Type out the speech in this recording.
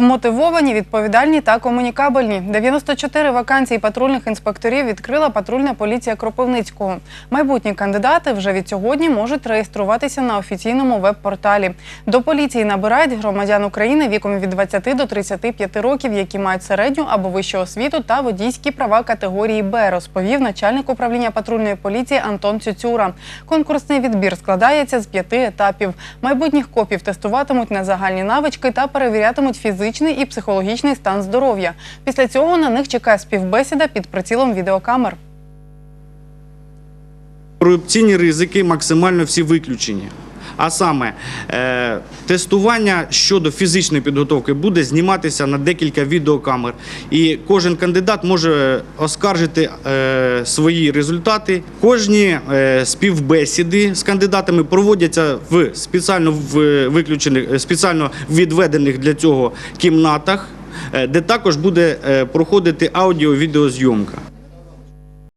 Вмотивовані, відповідальні та комунікабельні. 94 вакансії патрульних інспекторів відкрила патрульна поліція Кропивницького. Майбутні кандидати вже від сьогодні можуть реєструватися на офіційному веб-порталі. До поліції набирають громадян України віком від 20 до 35 років, які мають середню або вищу освіту та водійські права категорії Б, розповів начальник управління патрульної поліції Антон Цюцюра. Конкурсний відбір складається з п'яти етапів. Майбутніх копів тестуватимуть на загальні навички та перевірятимуть фізичний і психологічний стан здоров'я. Після цього на них чекає співбесіда під прицілом відеокамер. Корупційні ризики максимально всі виключені. А саме е, тестування щодо фізичної підготовки буде зніматися на декілька відеокамер, і кожен кандидат може оскаржити е, свої результати. Кожні е, співбесіди з кандидатами проводяться в спеціально виключених, спеціально відведених для цього кімнатах, де також буде проходити аудіо-відеозйомка.